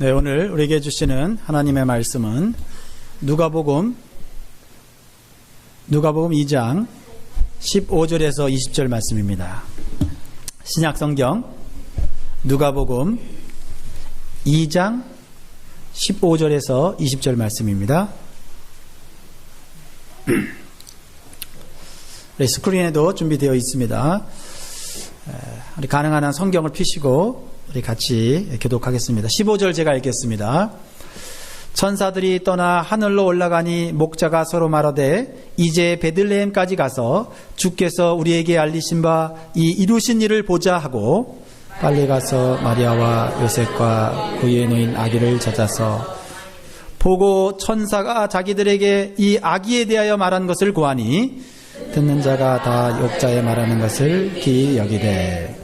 네, 오늘 우리에게 주시는 하나님의 말씀은 누가복음 누가복음 2장 15절에서 20절 말씀입니다. 신약 성경 누가복음 2장 15절에서 20절 말씀입니다. 네, 스크린에도 준비되어 있습니다. 가능한 한 성경을 피시고 우리 같이 교독하겠습니다. 15절 제가 읽겠습니다. 천사들이 떠나 하늘로 올라가니 목자가 서로 말하되 이제 베들레헴까지 가서 주께서 우리에게 알리신 바 이 이루신 일을 보자 하고 빨리 가서 마리아와 요셉과 그의 놓인 아기를 찾아서 보고 천사가 자기들에게 이 아기에 대하여 말한 것을 고하니 듣는 자가 다 욕자에 말하는 것을 기이 여기되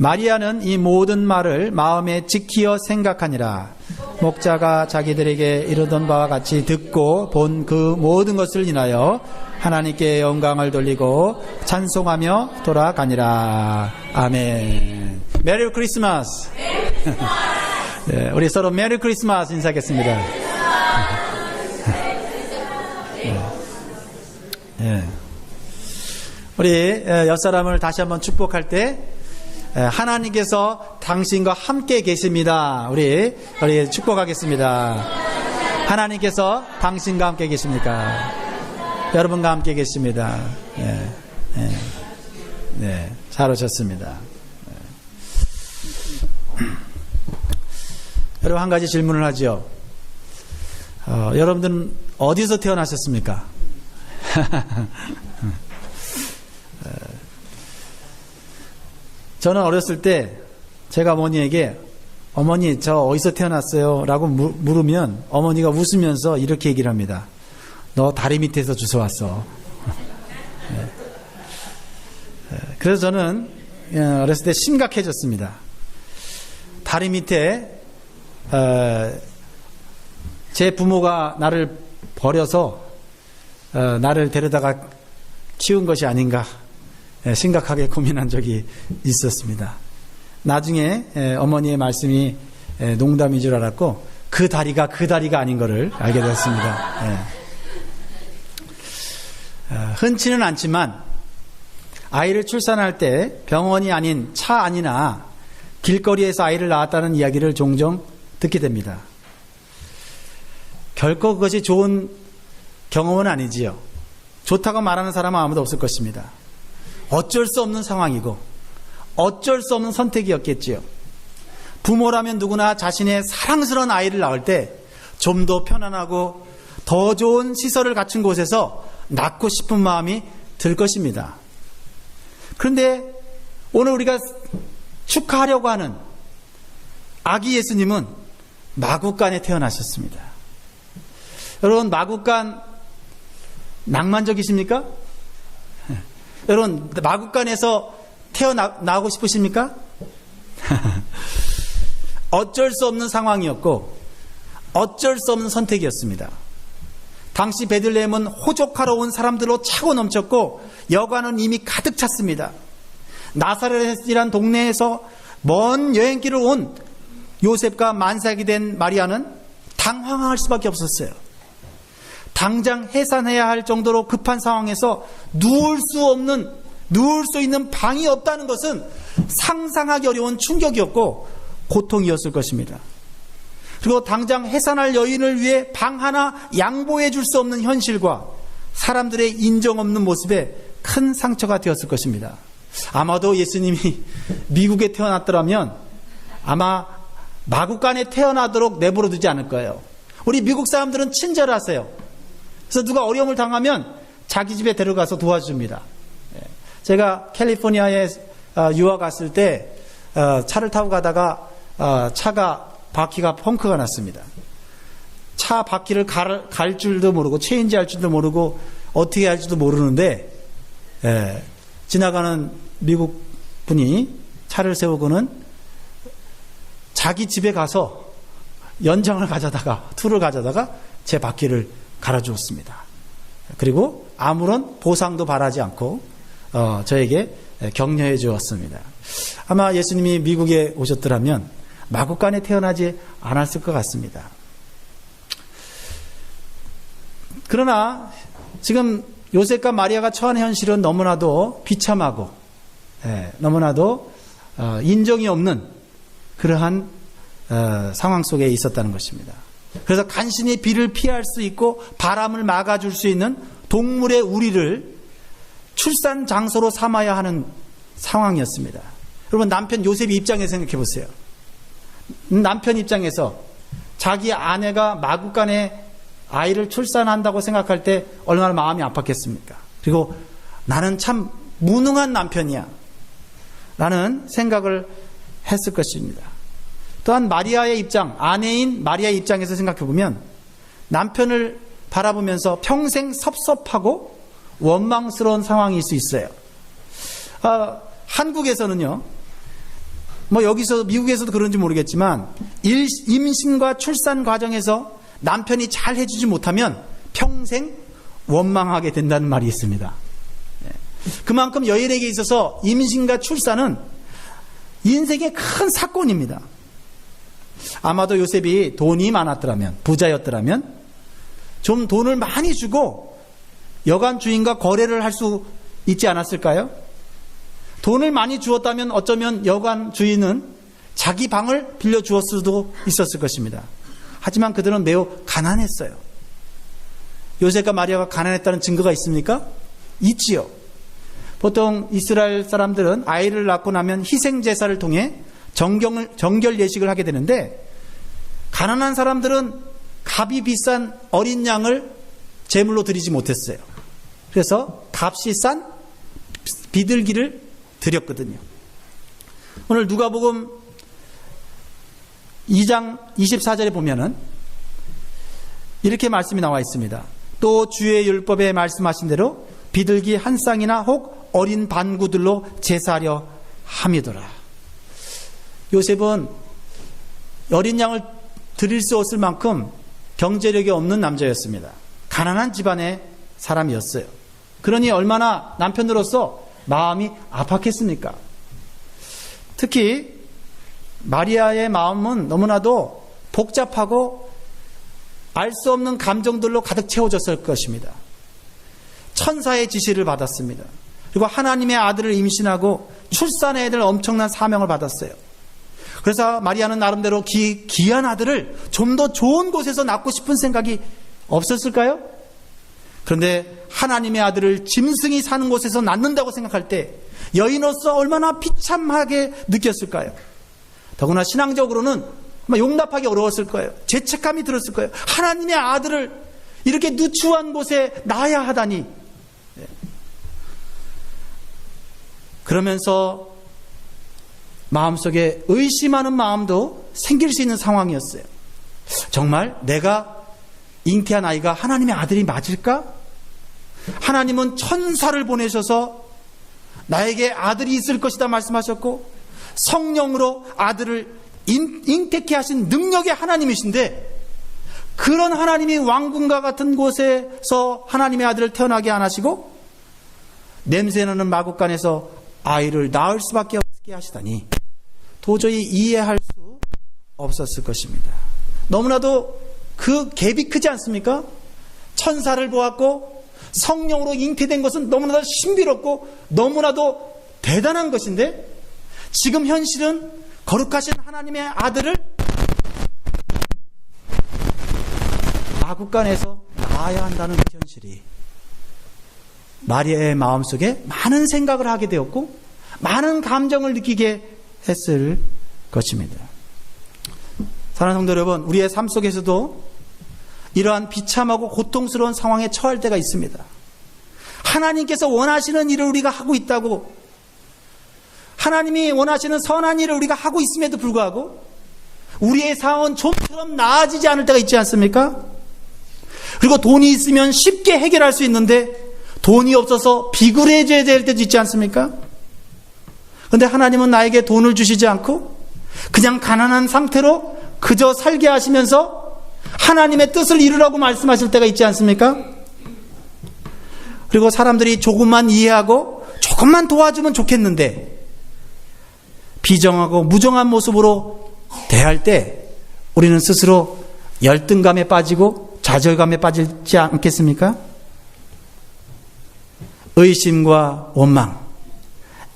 마리아는 이 모든 말을 마음에 지키어 생각하니라. 목자가 자기들에게 이르던 바와 같이 듣고 본 그 모든 것을 인하여 하나님께 영광을 돌리고 찬송하며 돌아가니라. 아멘. 메리 크리스마스. 네, 우리 서로 메리 크리스마스 인사하겠습니다. 네. 우리 옆 사람을 다시 한번 축복할 때 하나님께서 당신과 함께 계십니다. 우리 우리 축복하겠습니다. 하나님께서 당신과 함께 계십니까? 여러분과 함께 계십니다. 네, 네, 네, 잘 오셨습니다. 네. 여러분 한 가지 질문을 하죠. 어, 여러분들은 어디서 태어나셨습니까? 저는 어렸을 때 제가 어머니에게 어머니 저 어디서 태어났어요? 라고 물으면 어머니가 웃으면서 이렇게 얘기를 합니다. 너 다리 밑에서 주워왔어. 네. 그래서 저는 어렸을 때 심각해졌습니다. 다리 밑에 제 부모가 나를 버려서 나를 데려다가 키운 것이 아닌가 심각하게 고민한 적이 있었습니다. 나중에 어머니의 말씀이 농담인 줄 알았고 그 다리가 그 다리가 아닌 것을 알게 되었습니다. 흔치는 않지만 아이를 출산할 때 병원이 아닌 차 안이나 길거리에서 아이를 낳았다는 이야기를 종종 듣게 됩니다. 결코 그것이 좋은 경험은 아니지요. 좋다고 말하는 사람은 아무도 없을 것입니다. 어쩔 수 없는 상황이고 어쩔 수 없는 선택이었겠지요. 부모라면 누구나 자신의 사랑스러운 아이를 낳을 때 좀 더 편안하고 더 좋은 시설을 갖춘 곳에서 낳고 싶은 마음이 들 것입니다. 그런데 오늘 우리가 축하하려고 하는 아기 예수님은 마국간에 태어나셨습니다. 여러분, 마국간 낭만적이십니까? 여러분 마국간에서 태어나고 싶으십니까? 어쩔 수 없는 상황이었고 어쩔 수 없는 선택이었습니다. 당시 베들레헴은 호족하러 온 사람들로 차고 넘쳤고 여관은 이미 가득 찼습니다. 나사렛이란 동네에서 먼 여행길을 온 요셉과 만삭이 된 마리아는 당황할 수밖에 없었어요. 당장 해산해야 할 정도로 급한 상황에서 누울 수 없는 누울 수 있는 방이 없다는 것은 상상하기 어려운 충격이었고 고통이었을 것입니다. 그리고 당장 해산할 여인을 위해 방 하나 양보해 줄 수 없는 현실과 사람들의 인정 없는 모습에 큰 상처가 되었을 것입니다. 아마도 예수님이 미국에 태어났더라면 아마 마국간에 태어나도록 내버려 두지 않을 거예요. 우리 미국 사람들은 친절하세요. 그래서 누가 어려움을 당하면 자기 집에 데려가서 도와줍니다. 예. 제가 캘리포니아에 어, 유학 갔을 때 어, 차를 타고 가다가 어, 차가 바퀴가 펑크가 났습니다. 차 바퀴를 갈, 갈 줄도 모르고 체인지 할 줄도 모르고 어떻게 할지도 모르는데 예, 지나가는 미국 분이 차를 세우고는 자기 집에 가서 연장을 가져다가 툴을 가져다가 제 바퀴를 갈아주었습니다. 그리고 아무런 보상도 바라지 않고 어, 저에게 격려해 주었습니다. 아마 예수님이 미국에 오셨더라면 마국간에 태어나지 않았을 것 같습니다. 그러나 지금 요셉과 마리아가 처한 현실은 너무나도 비참하고 예, 너무나도 어, 인정이 없는 그러한 어, 상황 속에 있었다는 것입니다. 그래서 간신히 비를 피할 수 있고 바람을 막아줄 수 있는 동물의 우리를 출산 장소로 삼아야 하는 상황이었습니다. 여러분 남편 요셉의 입장에 생각해 보세요. 남편 입장에서 자기 아내가 마구간에 아이를 출산한다고 생각할 때 얼마나 마음이 아팠겠습니까? 그리고 나는 참 무능한 남편이야. 라는 생각을 했을 것입니다. 또한 마리아의 입장, 아내인 마리아의 입장에서 생각해 보면 남편을 바라보면서 평생 섭섭하고 원망스러운 상황일 수 있어요. 아, 한국에서는요, 뭐 여기서 미국에서도 그런지 모르겠지만 일, 임신과 출산 과정에서 남편이 잘 해주지 못하면 평생 원망하게 된다는 말이 있습니다. 예. 그만큼 여인에게 있어서 임신과 출산은 인생의 큰 사건입니다. 아마도 요셉이 돈이 많았더라면, 부자였더라면, 좀 돈을 많이 주고 여관 주인과 거래를 할 수 있지 않았을까요? 돈을 많이 주었다면 어쩌면 여관 주인은 자기 방을 빌려 주었을 수도 있었을 것입니다. 하지만 그들은 매우 가난했어요. 요셉과 마리아가 가난했다는 증거가 있습니까? 있지요. 보통 이스라엘 사람들은 아이를 낳고 나면 희생 제사를 통해 정경을 정결 예식을 하게 되는데 가난한 사람들은 값이 비싼 어린 양을 제물로 드리지 못했어요. 그래서 값이 싼 비둘기를 드렸거든요. 오늘 누가복음 2장 24절에 보면은 이렇게 말씀이 나와 있습니다. 또 주의 율법에 말씀하신 대로 비둘기 한 쌍이나 혹 어린 반구들로 제사하려 함이더라. 요셉은 어린 양을 드릴 수 없을 만큼 경제력이 없는 남자였습니다. 가난한 집안의 사람이었어요. 그러니 얼마나 남편으로서 마음이 아팠겠습니까? 특히 마리아의 마음은 너무나도 복잡하고 알 수 없는 감정들로 가득 채워졌을 것입니다. 천사의 지시를 받았습니다. 그리고 하나님의 아들을 임신하고 출산해야 될 엄청난 사명을 받았어요. 그래서 마리아는 나름대로 기, 귀한 아들을 좀 더 좋은 곳에서 낳고 싶은 생각이 없었을까요? 그런데 하나님의 아들을 짐승이 사는 곳에서 낳는다고 생각할 때 여인으로서 얼마나 비참하게 느꼈을까요? 더구나 신앙적으로는 아마 용납하기 어려웠을 거예요. 죄책감이 들었을 거예요. 하나님의 아들을 이렇게 누추한 곳에 낳아야 하다니. 네. 그러면서 마음속에 의심하는 마음도 생길 수 있는 상황이었어요. 정말 내가 잉태한 아이가 하나님의 아들이 맞을까? 하나님은 천사를 보내셔서 나에게 아들이 있을 것이다 말씀하셨고 성령으로 아들을 잉태케 하신 능력의 하나님이신데 그런 하나님이 왕궁과 같은 곳에서 하나님의 아들을 태어나게 안 하시고 냄새나는 마국간에서 아이를 낳을 수밖에 없게 하시다니 도저히 이해할 수 없었을 것입니다. 너무나도 그 갭이 크지 않습니까? 천사를 보았고 성령으로 잉태된 것은 너무나도 신비롭고 너무나도 대단한 것인데 지금 현실은 거룩하신 하나님의 아들을 마국간에서 낳아야 한다는 그 현실이 마리아의 마음속에 많은 생각을 하게 되었고 많은 감정을 느끼게 했을 것입니다. 사랑하는 성도 여러분, 우리의 삶 속에서도 이러한 비참하고 고통스러운 상황에 처할 때가 있습니다. 하나님께서 원하시는 일을 우리가 하고 있다고 하나님이 원하시는 선한 일을 우리가 하고 있음에도 불구하고 우리의 상황은 좀처럼 나아지지 않을 때가 있지 않습니까? 그리고 돈이 있으면 쉽게 해결할 수 있는데 돈이 없어서 비굴해져야 될 때도 있지 않습니까? 그런데 하나님은 나에게 돈을 주시지 않고 그냥 가난한 상태로 그저 살게 하시면서 하나님의 뜻을 이루라고 말씀하실 때가 있지 않습니까? 그리고 사람들이 조금만 이해하고 조금만 도와주면 좋겠는데 비정하고 무정한 모습으로 대할 때 우리는 스스로 열등감에 빠지고 좌절감에 빠지지 않겠습니까? 의심과 원망,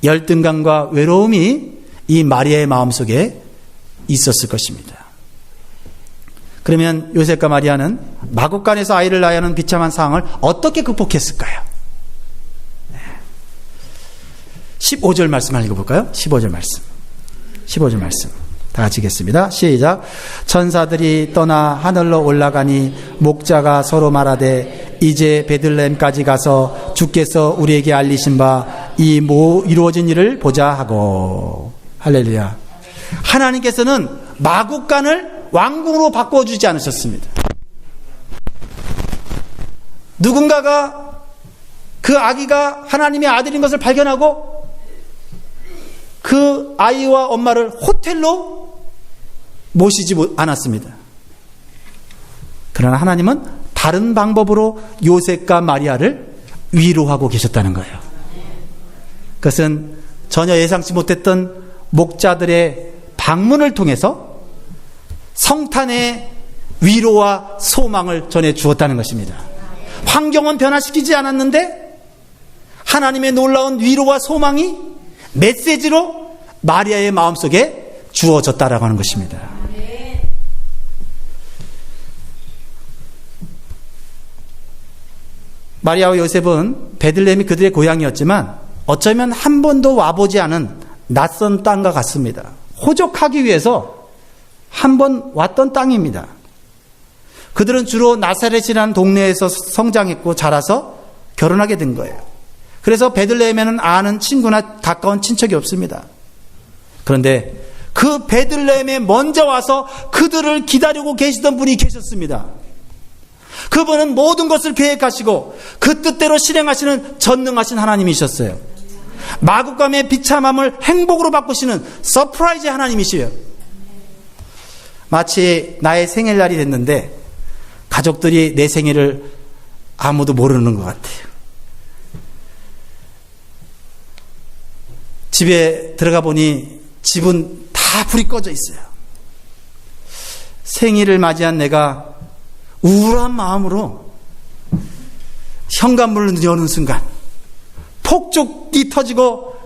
열등감과 외로움이 이 마리아의 마음속에 있었을 것입니다. 그러면 요셉과 마리아는 마국간에서 아이를 낳아야 하는 비참한 상황을 어떻게 극복했을까요? 15절 말씀 을 읽어볼까요? 15절 말씀. 15절 말씀. 다 같이 읽겠습니다. 시작. 천사들이 떠나 하늘로 올라가니 목자가 서로 말하되 이제 베들렘까지 가서 주께서 우리에게 알리신 바 이 모 이루어진 일을 보자 하고 할렐루야. 하나님께서는 마국간을 왕궁으로 바꿔 주지 않으셨습니다. 누군가가 그 아기가 하나님의 아들인 것을 발견하고 그 아이와 엄마를 호텔로 모시지 않았습니다. 그러나 하나님은 다른 방법으로 요셉과 마리아를 위로하고 계셨다는 거예요. 그것은 전혀 예상치 못했던 목자들의 방문을 통해서 성탄의 위로와 소망을 전해 주었다는 것입니다. 환경은 변화시키지 않았는데 하나님의 놀라운 위로와 소망이 메시지로 마리아의 마음속에 주어졌다라고 하는 것입니다. 마리아와 요셉은 베들레헴이 그들의 고향이었지만 어쩌면 한 번도 와보지 않은 낯선 땅과 같습니다. 호족하기 위해서 한 번 왔던 땅입니다. 그들은 주로 나사렛이라는 동네에서 성장했고 자라서 결혼하게 된 거예요. 그래서 베들레헴에는 아는 친구나 가까운 친척이 없습니다. 그런데 그 베들레헴에 먼저 와서 그들을 기다리고 계시던 분이 계셨습니다. 그분은 모든 것을 계획하시고 그 뜻대로 실행하시는 전능하신 하나님이셨어요. 마국감의 비참함을 행복으로 바꾸시는 서프라이즈 하나님이시요. 마치 나의 생일날이 됐는데 가족들이 내 생일을 아무도 모르는 것 같아요. 집에 들어가 보니 집은 다 불이 꺼져 있어요. 생일을 맞이한 내가 우울한 마음으로 현관문을 여는 순간 폭죽이 터지고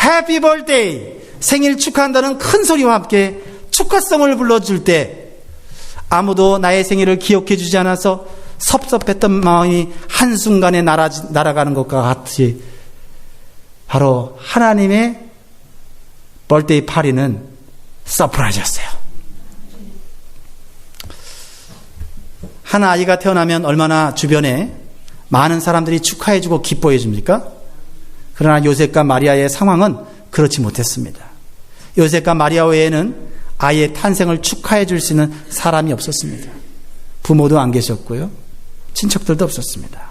해피 벌데이 생일 축하한다는 큰 소리와 함께 축하성을 불러줄 때 아무도 나의 생일을 기억해 주지 않아서 섭섭했던 마음이 한순간에 날아, 날아가는 것과 같이 바로 하나님의 벌데이 파리는 서프라이즈였어요. 한 아이가 태어나면 얼마나 주변에 많은 사람들이 축하해주고 기뻐해 줍니까? 그러나 요셉과 마리아의 상황은 그렇지 못했습니다. 요셉과 마리아 외에는 아이의 탄생을 축하해 줄 수 있는 사람이 없었습니다. 부모도 안 계셨고요. 친척들도 없었습니다.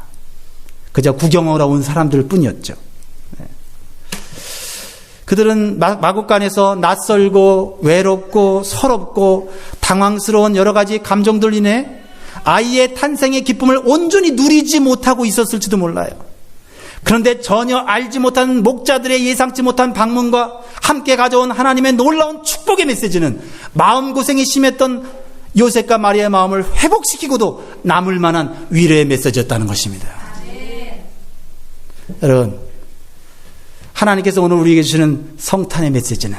그저 구경하러 온 사람들 뿐이었죠. 네. 그들은 마국간에서 낯설고 외롭고 서럽고 당황스러운 여러 가지 감정들 인해 아이의 탄생의 기쁨을 온전히 누리지 못하고 있었을지도 몰라요. 그런데 전혀 알지 못한 목자들의 예상치 못한 방문과 함께 가져온 하나님의 놀라운 축복의 메시지는 마음고생이 심했던 요셉과 마리아의 마음을 회복시키고도 남을 만한 위로의 메시지였다는 것입니다. 여러분, 하나님께서 오늘 우리에게 주시는 성탄의 메시지는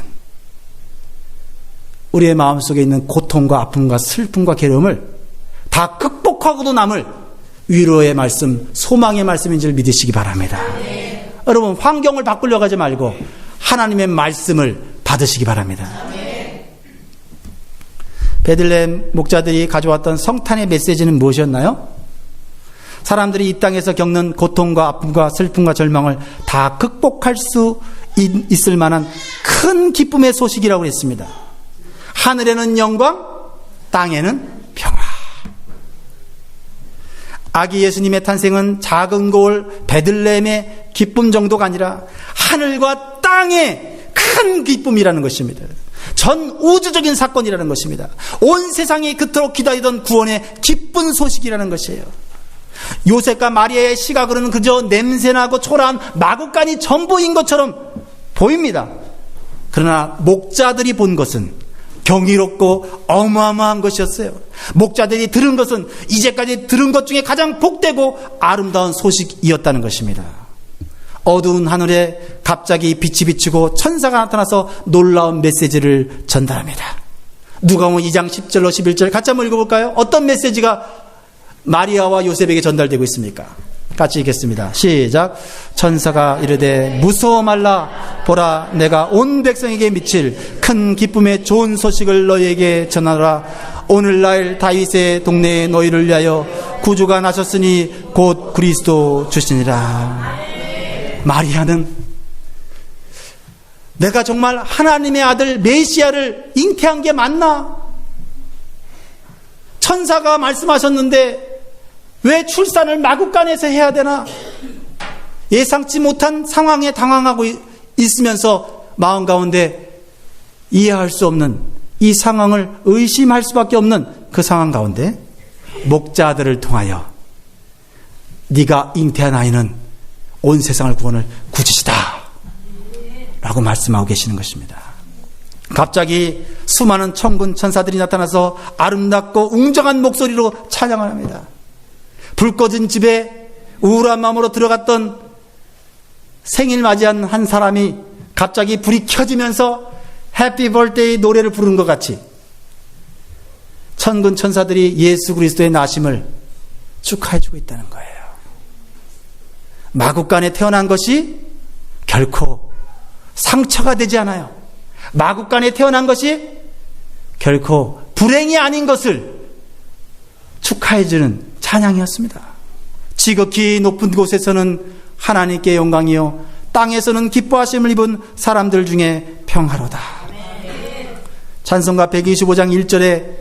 우리의 마음속에 있는 고통과 아픔과 슬픔과 괴로움을 다 극복하고도 남을 위로의 말씀, 소망의 말씀인 줄 믿으시기 바랍니다. 네. 여러분, 환경을 바꾸려고 하지 말고 하나님의 말씀을 받으시기 바랍니다. 네. 베들렘 목자들이 가져왔던 성탄의 메시지는 무엇이었나요? 사람들이 이 땅에서 겪는 고통과 아픔과 슬픔과 절망을 다 극복할 수 있을 만한 큰 기쁨의 소식이라고 했습니다. 하늘에는 영광, 땅에는 아기 예수님의 탄생은 작은 골 베들레헴의 기쁨 정도가 아니라 하늘과 땅의 큰 기쁨이라는 것입니다. 전 우주적인 사건이라는 것입니다. 온 세상이 그토록 기다리던 구원의 기쁜 소식이라는 것이에요. 요셉과 마리아의 시각으로는 그저 냄새나고 초라한 마구간이 전부인 것처럼 보입니다. 그러나 목자들이 본 것은 경이롭고 어마어마한 것이었어요. 목자들이 들은 것은 이제까지 들은 것 중에 가장 복되고 아름다운 소식이었다는 것입니다. 어두운 하늘에 갑자기 빛이 비치고 천사가 나타나서 놀라운 메시지를 전달합니다. 누가복음 2장 10절로 11절 같이 한번 읽어볼까요? 어떤 메시지가 마리아와 요셉에게 전달되고 있습니까? 같이 읽겠습니다. 시작. 천사가 이르되 무서워 말라 보라 내가 온 백성에게 미칠 큰 기쁨의 좋은 소식을 너희에게 전하라. 오늘날 다윗의 동네에 너희를 위하여 구주가 나셨으니 곧 그리스도 주시니라. 마리아는 내가 정말 하나님의 아들 메시아를 잉태한 게 맞나? 천사가 말씀하셨는데 왜 출산을 마국간에서 해야 되나? 예상치 못한 상황에 당황하고 있으면서 마음 가운데 이해할 수 없는 이 상황을 의심할 수밖에 없는 그 상황 가운데 목자들을 통하여 네가 잉태한 아이는 온 세상을 구원을 구주시다 라고 말씀하고 계시는 것입니다. 갑자기 수많은 천군 천사들이 나타나서 아름답고 웅장한 목소리로 찬양을 합니다. 불 꺼진 집에 우울한 마음으로 들어갔던 생일 맞이한 한 사람이 갑자기 불이 켜지면서 해피 벌데이 노래를 부른 것 같이 천군 천사들이 예수 그리스도의 나심을 축하해주고 있다는 거예요. 마국간에 태어난 것이 결코 상처가 되지 않아요. 마국간에 태어난 것이 결코 불행이 아닌 것을 축하해주는 찬양이었습니다. 지극히 높은 곳에서는 하나님께 영광이요. 땅에서는 기뻐하심을 입은 사람들 중에 평화로다. 찬송가 125장 1절에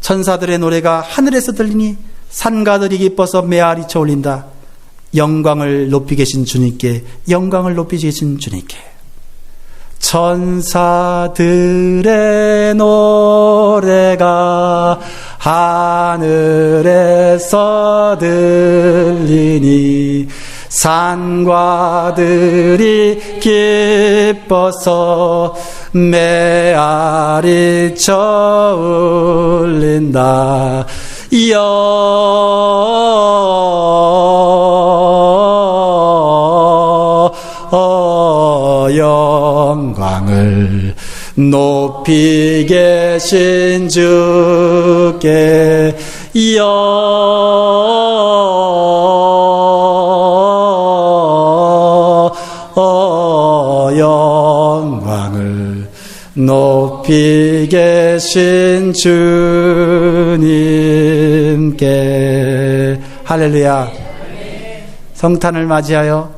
천사들의 노래가 하늘에서 들리니 산가들이 기뻐서 메아리쳐 올린다. 영광을 높이 계신 주님께 영광을 높이 계신 주님께 천사들의 노래가 하늘에서 들리니 산과들이 기뻐서 메아리쳐 울린다 여 영광을 높이 계신 주께 여 영광을 높이 계신 주님께 할렐루야. 성탄을 맞이하여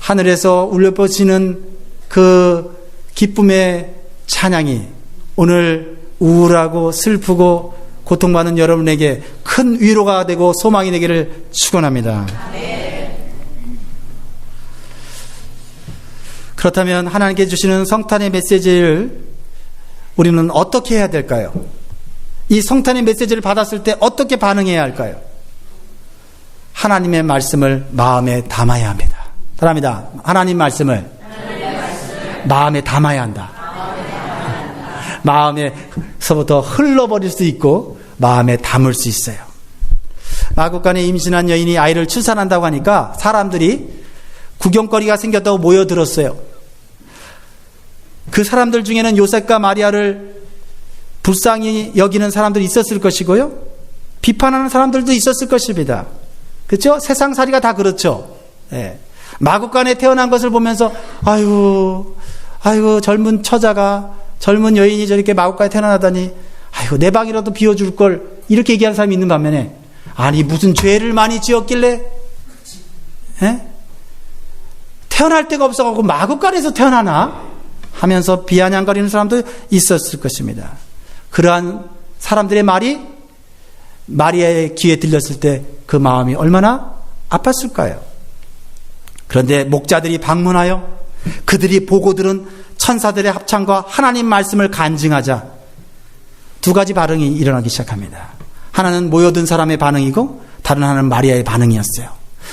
하늘에서 울려 뻗치는 그 기쁨의 찬양이 오늘 우울하고 슬프고 고통받는 여러분에게 큰 위로가 되고 소망이 되기를 축원합니다. 그렇다면 하나님께 주시는 성탄의 메시지를 우리는 어떻게 해야 될까요? 이 성탄의 메시지를 받았을 때 어떻게 반응해야 할까요? 하나님의 말씀을 마음에 담아야 합니다. 사람이다. 하나님 말씀을 마음에 담아야 한다. 마음에서부터 흘러버릴 수 있고 마음에 담을 수 있어요. 마국간에 임신한 여인이 아이를 출산한다고 하니까 사람들이 구경거리가 생겼다고 모여들었어요. 그 사람들 중에는 요셉과 마리아를 불쌍히 여기는 사람들이 있었을 것이고요. 비판하는 사람들도 있었을 것입니다. 그렇죠? 세상살이가 다 그렇죠. 예. 마국간에 태어난 것을 보면서 아유, 아이고 젊은 처자가 젊은 여인이 저렇게 마국간에 태어나다니 아이고 내 방이라도 비워줄 걸 이렇게 얘기하는 사람이 있는 반면에 아니 무슨 죄를 많이 지었길래 예? 태어날 데가 없어갖고 마국간에서 태어나나 하면서 비아냥거리는 사람도 있었을 것입니다. 그러한 사람들의 말이 마리아의 귀에 들렸을 때 그 마음이 얼마나 아팠을까요? 그런데 목자들이 방문하여 그들이 보고 들은 천사들의 합창과 하나님 말씀을 간증하자 두 가지 반응이 일어나기 시작합니다. 하나는 모여든 사람의 반응이고 다른 하나는 마리아의 반응이었어요.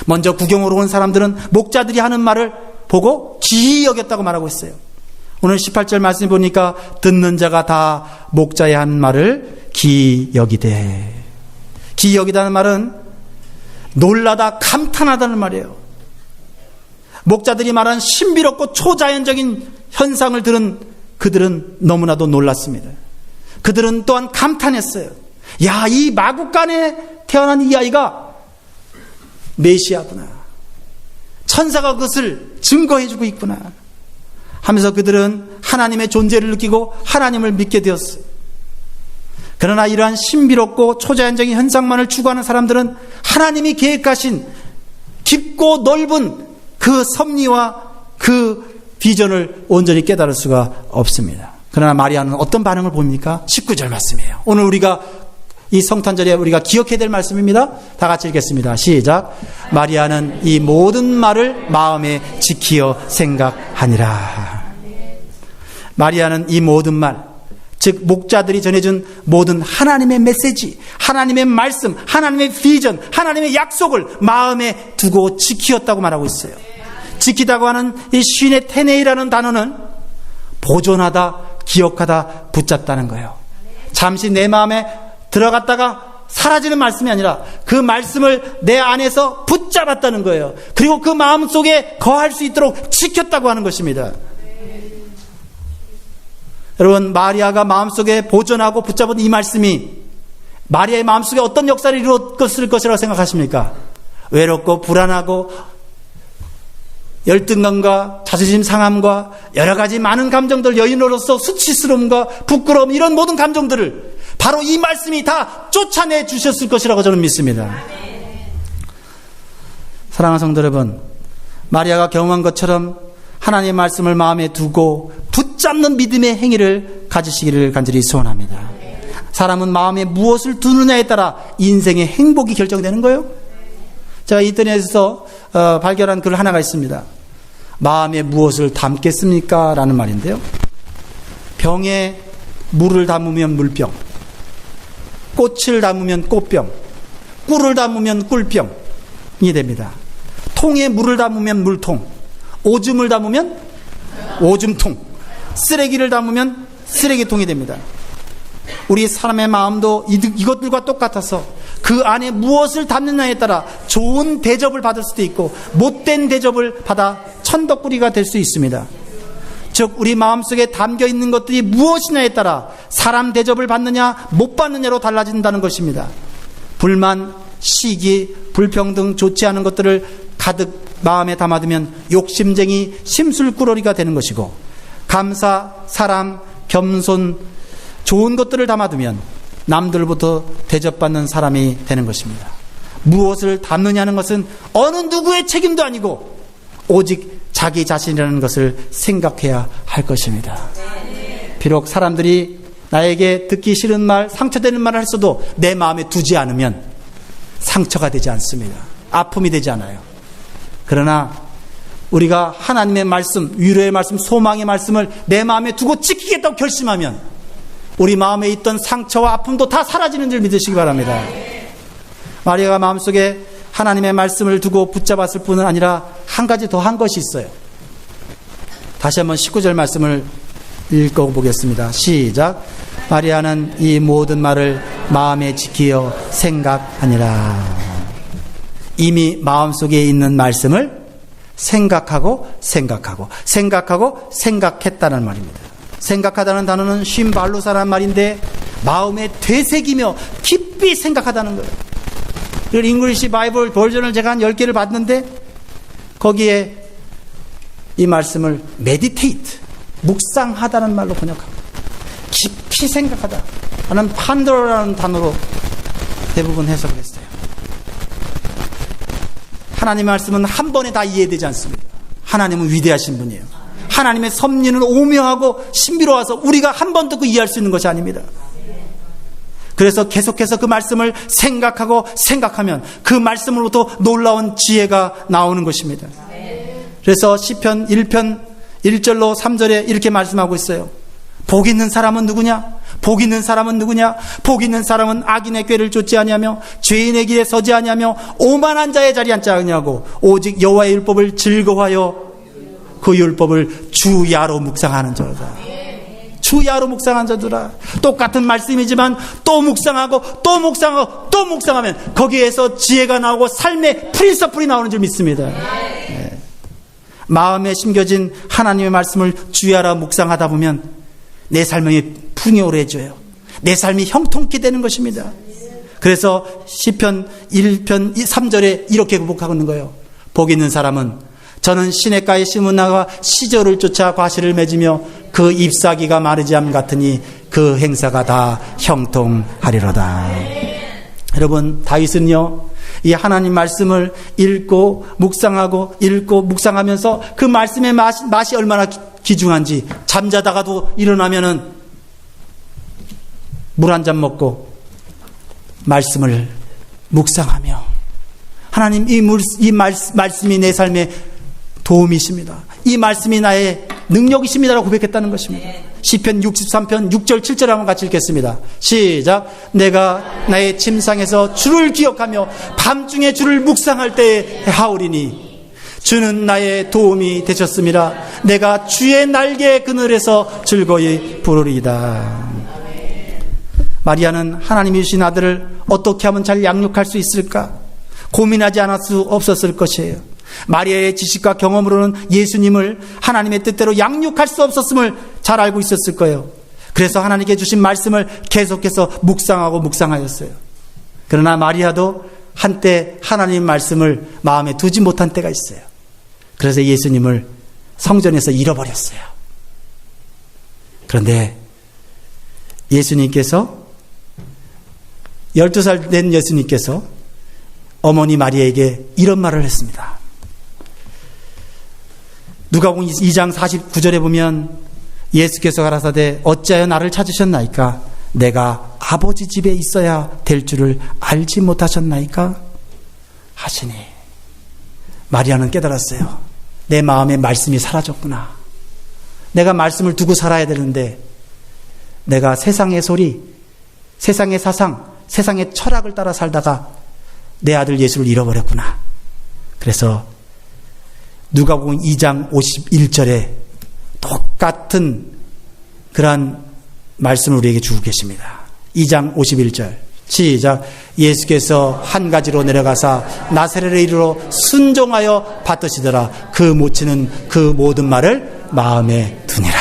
먼저 구경으로 온 사람들은 목자들이 하는 말을 보고 귀히 여겼다고 말하고 있어요. 오늘 18절 말씀 보니까 듣는 자가 다 목자의 한 말을 기여기되. 기여기다는 말은 놀라다 감탄하다는 말이에요. 목자들이 말한 신비롭고 초자연적인 현상을 들은 그들은 너무나도 놀랐습니다. 그들은 또한 감탄했어요. 야, 이 마국간에 태어난 이 아이가 메시아구나. 천사가 그것을 증거해주고 있구나. 하면서 그들은 하나님의 존재를 느끼고 하나님을 믿게 되었어요. 그러나 이러한 신비롭고 초자연적인 현상만을 추구하는 사람들은 하나님이 계획하신 깊고 넓은 그 섭리와 그 비전을 온전히 깨달을 수가 없습니다. 그러나 마리아는 어떤 반응을 봅니까? 19절 말씀이에요. 오늘 우리가 이 성탄절에 우리가 기억해야 될 말씀입니다. 다 같이 읽겠습니다. 시작. 마리아는 이 모든 말을 마음에 지키어 생각하니라. 마리아는 이 모든 말, 즉 목자들이 전해준 모든 하나님의 메시지, 하나님의 말씀, 하나님의 비전, 하나님의 약속을 마음에 두고 지키었다고 말하고 있어요. 지키다고 하는 이 쉰의 테네이라는 단어는 보존하다, 기억하다, 붙잡다는 거예요. 잠시 내 마음에 들어갔다가 사라지는 말씀이 아니라 그 말씀을 내 안에서 붙잡았다는 거예요. 그리고 그 마음 속에 거할 수 있도록 지켰다고 하는 것입니다. 여러분, 마리아가 마음속에 보존하고 붙잡은 이 말씀이 마리아의 마음속에 어떤 역사를 이루었을 것이라고 생각하십니까? 외롭고 불안하고 열등감과 자존심 상함과 여러 가지 많은 감정들 여인으로서 수치스러움과 부끄러움 이런 모든 감정들을 바로 이 말씀이 다 쫓아내 주셨을 것이라고 저는 믿습니다. 사랑하는 성도 여러분, 마리아가 경험한 것처럼 하나님의 말씀을 마음에 두고 붙잡는 믿음의 행위를 가지시기를 간절히 소원합니다. 사람은 마음에 무엇을 두느냐에 따라 인생의 행복이 결정되는 거예요. 제가 인터넷에서 어, 발견한 글 하나가 있습니다. 마음에 무엇을 담겠습니까? 라는 말인데요. 병에 물을 담으면 물병, 꽃을 담으면 꽃병, 꿀을 담으면 꿀병이 됩니다. 통에 물을 담으면 물통, 오줌을 담으면 오줌통, 쓰레기를 담으면 쓰레기통이 됩니다. 우리 사람의 마음도 이것들과 똑같아서 그 안에 무엇을 담느냐에 따라 좋은 대접을 받을 수도 있고 못된 대접을 받아 천덕꾸리가 될 수 있습니다. 즉 우리 마음속에 담겨 있는 것들이 무엇이냐에 따라 사람 대접을 받느냐 못 받느냐로 달라진다는 것입니다. 불만, 시기, 불평등 좋지 않은 것들을 가득 마음에 담아두면 욕심쟁이 심술꾸러리가 되는 것이고 감사, 사람, 겸손 좋은 것들을 담아두면 남들부터 대접받는 사람이 되는 것입니다. 무엇을 담느냐는 것은 어느 누구의 책임도 아니고 오직 자기 자신이라는 것을 생각해야 할 것입니다. 비록 사람들이 나에게 듣기 싫은 말, 상처되는 말을 했어도 내 마음에 두지 않으면 상처가 되지 않습니다. 아픔이 되지 않아요. 그러나 우리가 하나님의 말씀, 위로의 말씀, 소망의 말씀을 내 마음에 두고 지키겠다고 결심하면 우리 마음에 있던 상처와 아픔도 다 사라지는 줄 믿으시기 바랍니다. 마리아가 마음속에 하나님의 말씀을 두고 붙잡았을 뿐은 아니라 한 가지 더 한 것이 있어요. 다시 한번 19절 말씀을 읽어보겠습니다. 시작. 마리아는 이 모든 말을 마음에 지키어 생각하니라. 이미 마음속에 있는 말씀을 생각하고 생각하고 생각하고 생각했다는 말입니다. 생각하다는 단어는 쉰발로사라는 말인데 마음에 되새기며 깊이 생각하다는 거예요. 그 잉글리시 바이블 버전을 제가 한 10개를 봤는데 거기에 이 말씀을 메디테이트 묵상하다는 말로 번역하고 깊이 생각하다 하는 판도라는 단어로 대부분 해석을 했어요. 하나님의 말씀은 한 번에 다 이해되지 않습니다. 하나님은 위대하신 분이에요. 하나님의 섭리는 오묘하고 신비로워서 우리가 한 번 듣고 이해할 수 있는 것이 아닙니다. 그래서 계속해서 그 말씀을 생각하고 생각하면 그 말씀으로부터 놀라운 지혜가 나오는 것입니다. 그래서 시편 1편 1절로 3절에 이렇게 말씀하고 있어요. 복 있는 사람은 누구냐? 복 있는 사람은 누구냐? 복 있는 사람은 악인의 꾀를 쫓지 아니하며 죄인의 길에 서지 아니하며 오만한 자의 자리에 앉지 않냐고 오직 여호와의 율법을 즐거워하여 그 율법을 주야로 묵상하는 자다. 주야로 묵상한 자들아. 똑같은 말씀이지만 또 묵상하고 또 묵상하고 또 묵상하면 거기에서 지혜가 나오고 삶의 프린서플이 나오는 줄 믿습니다. 네. 마음에 심겨진 하나님의 말씀을 주야로 묵상하다 보면 내 삶이 풍요로워져요. 내 삶이 형통케 되는 것입니다. 그래서 시편 1편 3절에 이렇게 구복하고 있는 거예요. 복 있는 사람은 저는 시냇가에 심은 나가 시절을 쫓아 과실을 맺으며 그 잎사귀가 마르지 않 같으니 그 행사가 다 형통하리로다. 여러분 다윗은요 이 하나님 말씀을 읽고 묵상하고 읽고 묵상하면서 그 말씀의 맛이, 맛이 얼마나 귀중한지 잠자다가도 일어나면은 물 한 잔 먹고 말씀을 묵상하며 하나님 이, 물, 이 말, 말씀이 내 삶에 도움이십니다. 이 말씀이 나의 능력이십니다라고 고백했다는 것입니다. 시편 63편 6절 7절 한번 같이 읽겠습니다. 시작. 내가 나의 침상에서 주를 기억하며 밤중에 주를 묵상할 때에 하오리니 주는 나의 도움이 되셨습니다. 내가 주의 날개 그늘에서 즐거이 부르리이다. 마리아는 하나님이 주신 아들을 어떻게 하면 잘 양육할 수 있을까? 고민하지 않을 수 없었을 것이에요. 마리아의 지식과 경험으로는 예수님을 하나님의 뜻대로 양육할 수 없었음을 잘 알고 있었을 거예요. 그래서 하나님께 주신 말씀을 계속해서 묵상하고 묵상하였어요. 그러나 마리아도 한때 하나님 말씀을 마음에 두지 못한 때가 있어요. 그래서 예수님을 성전에서 잃어버렸어요. 그런데 예수님께서 12살 된 예수님께서 어머니 마리아에게 이런 말을 했습니다. 누가복음 2장 49절에 보면 예수께서 가라사대 어찌하여 나를 찾으셨나이까 내가 아버지 집에 있어야 될 줄을 알지 못하셨나이까 하시니 마리아는 깨달았어요. 내 마음에 말씀이 사라졌구나. 내가 말씀을 두고 살아야 되는데 내가 세상의 소리, 세상의 사상, 세상의 철학을 따라 살다가 내 아들 예수를 잃어버렸구나. 그래서 누가복음 2장 51절에 똑같은 그러한 말씀을 우리에게 주고 계십니다. 2장 51절. 시작. 예수께서 한 가지로 내려가사 나사렛에 이르러 순종하여 받으시더라. 그 모치는 그 모든 말을 마음에 두니라.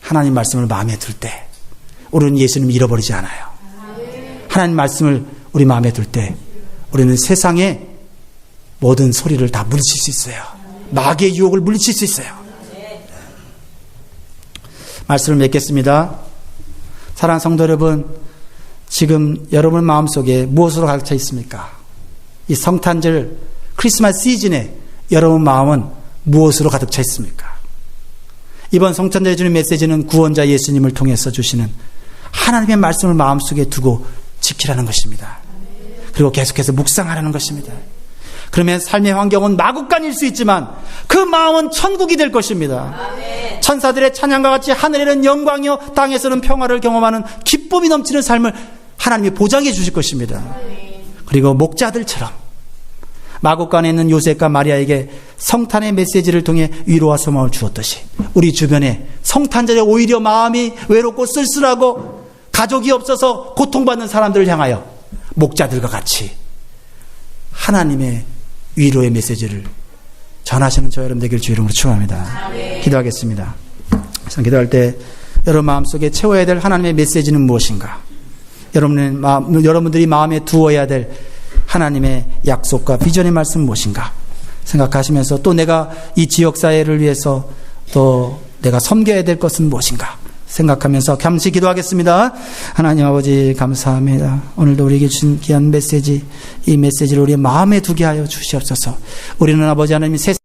하나님 말씀을 마음에 둘 때, 우리는 예수님을 잃어버리지 않아요. 하나님 말씀을 우리 마음에 둘 때, 우리는 세상의 모든 소리를 다 물리칠 수 있어요. 마귀의 유혹을 물리칠 수 있어요. 말씀을 맺겠습니다. 사랑하는 성도 여러분, 지금 여러분 마음속에 무엇으로 가득 차 있습니까? 이 성탄절 크리스마스 시즌에 여러분 마음은 무엇으로 가득 차 있습니까? 이번 성탄절 주는 메시지는 구원자 예수님을 통해서 주시는 하나님의 말씀을 마음속에 두고 지키라는 것입니다. 그리고 계속해서 묵상하라는 것입니다. 그러면 삶의 환경은 마국간일 수 있지만 그 마음은 천국이 될 것입니다. 천사들의 찬양과 같이 하늘에는 영광이요 땅에서는 평화를 경험하는 기쁨이 넘치는 삶을 하나님이 보장해 주실 것입니다. 그리고 목자들처럼 마국간에 있는 요셉과 마리아에게 성탄의 메시지를 통해 위로와 소망을 주었듯이 우리 주변에 성탄절에 오히려 마음이 외롭고 쓸쓸하고 가족이 없어서 고통받는 사람들을 향하여 목자들과 같이 하나님의 위로의 메시지를 전하시는 저 여러분 되길 주 이름으로 축원합니다. 기도하겠습니다. 기도할 때 여러분 마음속에 채워야 될 하나님의 메시지는 무엇인가? 여러분의 마음, 여러분들이 마음에 두어야 될 하나님의 약속과 비전의 말씀 무엇인가? 생각하시면서 또 내가 이 지역 사회를 위해서 또 내가 섬겨야 될 것은 무엇인가? 생각하면서 감시 기도하겠습니다. 하나님 아버지 감사합니다. 오늘도 우리에게 주신 귀한 메시지 이 메시지를 우리의 마음에 두게 하여 주시옵소서. 우리는 아버지 하나님 세상